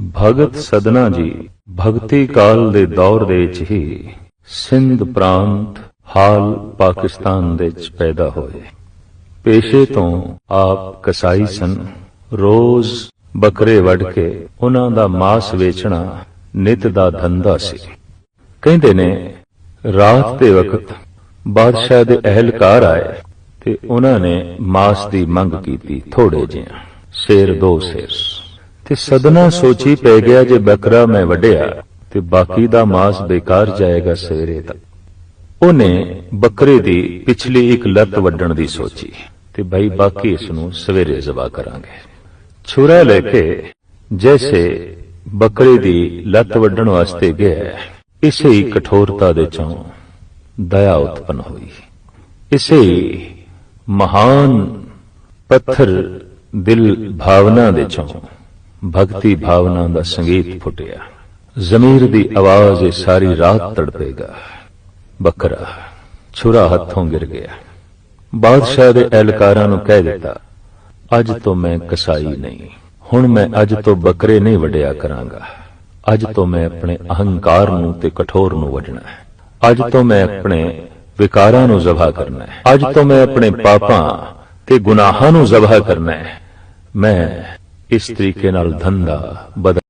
ਭਗਤ ਸਦਨਾ ਜੀ, ਭਗਤੀ ਕਾਲ ਦੇ ਦੌਰ ਦੇ ਵਿੱਚ ਹੀ ਸਿੰਧ ਪ੍ਰਾਂਤ ਹਾਲ ਪਾਕਿਸਤਾਨ ਦੇ ਵਿੱਚ ਪੈਦਾ ਹੋਏ। ਪੇਸ਼ੇ ਤੋਂ ਆਪ ਕਸਾਈ ਸਨ। ਰੋਜ਼ ਬੱਕਰੇ ਵੱਢ ਕੇ ਉਹਨਾਂ ਦਾ ਮਾਸ ਵੇਚਣਾ ਨਿਤ ਦਾ ਧੰਦਾ ਸੀ। ਕਹਿੰਦੇ ਨੇ, ਰਾਤ ਦੇ ਵਕਤ ਬਾਦਸ਼ਾਹ ਦੇ ਅਹਿਲਕਾਰ ਆਏ ਤੇ ਉਹਨਾਂ ਨੇ ਮਾਸ ਦੀ ਮੰਗ ਕੀਤੀ ਥੋੜੇ ਜਿਹਾ, ਸ਼ੇਰ ਦੋ ਸ਼ੇਰ। ਤੇ ਸਦਨਾ ਸੋਚੀ ਪੈ ਗਿਆ ਜੇ ਬੱਕਰਾ ਮੈਂ ਵੱਢਿਆ ਤੇ ਬਾਕੀ ਦਾ ਮਾਸ ਬੇਕਾਰ ਜਾਏਗਾ ਸਵੇਰੇ ਤੱਕ ਉਹਨੇ ਬੱਕਰੇ ਦੀ ਪਿਛਲੀ ਇੱਕ ਲੱਤ ਵੱਢਣ ਦੀ ਸੋਚੀ ਤੇ ਭਾਈ ਬਾਕੀ ਇਸ ਨੂੰ ਸਵੇਰੇ ਜ਼ਬਾ ਕਰਾਂਗੇ। ਛੁਰਾ ਲੈ ਕੇ ਜੈਸੇ ਬੱਕਰੇ ਦੀ ਲੱਤ ਵੱਢਣ ਵਾਸਤੇ ਗਿਆ, ਇਸੇ ਹੀ ਕਠੋਰਤਾ ਦੇ ਚੋਂ ਦਇਆ ਉਤਪਨ ਹੋਈ। ਇਸੇ ਹੀ ਮਹਾਨ ਪੱਥਰ ਦਿਲ ਭਾਵਨਾ ਦੇ ਚੋਂ ਭਗਤੀ ਭਾਵਨਾ ਦਾ ਸੰਗੀਤ ਫੁੱਟਿਆ। ਜ਼ਮੀਰ ਦੀ ਆਵਾਜ਼ ਇਹ ਸਾਰੀ ਰਾਤ ਤੜਪੇਗਾ। ਬੱਕਰਾ, ਛੁਰਾ ਹੱਥੋਂ ਗਿਰ ਗਿਆ। ਬਾਦਸ਼ਾਹ ਦੇ ਐਲਕਾਰਾਂ ਨੂੰ ਕਹਿ ਦਿੱਤਾ, ਅੱਜ ਤੋਂ ਮੈਂ ਕਸਾਈ ਨਹੀਂ, ਹੁਣ ਮੈਂ ਅੱਜ ਤੋਂ ਬੱਕਰੇ ਨਹੀਂ ਵਡਿਆ ਕਰਾਂਗਾ। ਅੱਜ ਤੋਂ ਮੈਂ ਆਪਣੇ ਅਹੰਕਾਰ ਨੂੰ ਤੇ ਕਠੋਰ ਨੂੰ ਵਡਣਾ ਹੈ। ਅੱਜ ਤੋਂ ਮੈਂ ਆਪਣੇ ਵਿਕਾਰਾਂ ਨੂੰ ਜ਼ਬਾ ਕਰਨਾ ਹੈ। ਅੱਜ ਤੋਂ ਮੈਂ ਆਪਣੇ ਪਾਪਾਂ ਤੇ ਗੁਨਾਹਾਂ ਨੂੰ ਜ਼ਬਾ ਕਰਨਾ ਹੈ। ਮੈਂ ਇਸ ਤਰੀਕੇ ਨਾਲ ਧੰਦਾ ਬਦਲ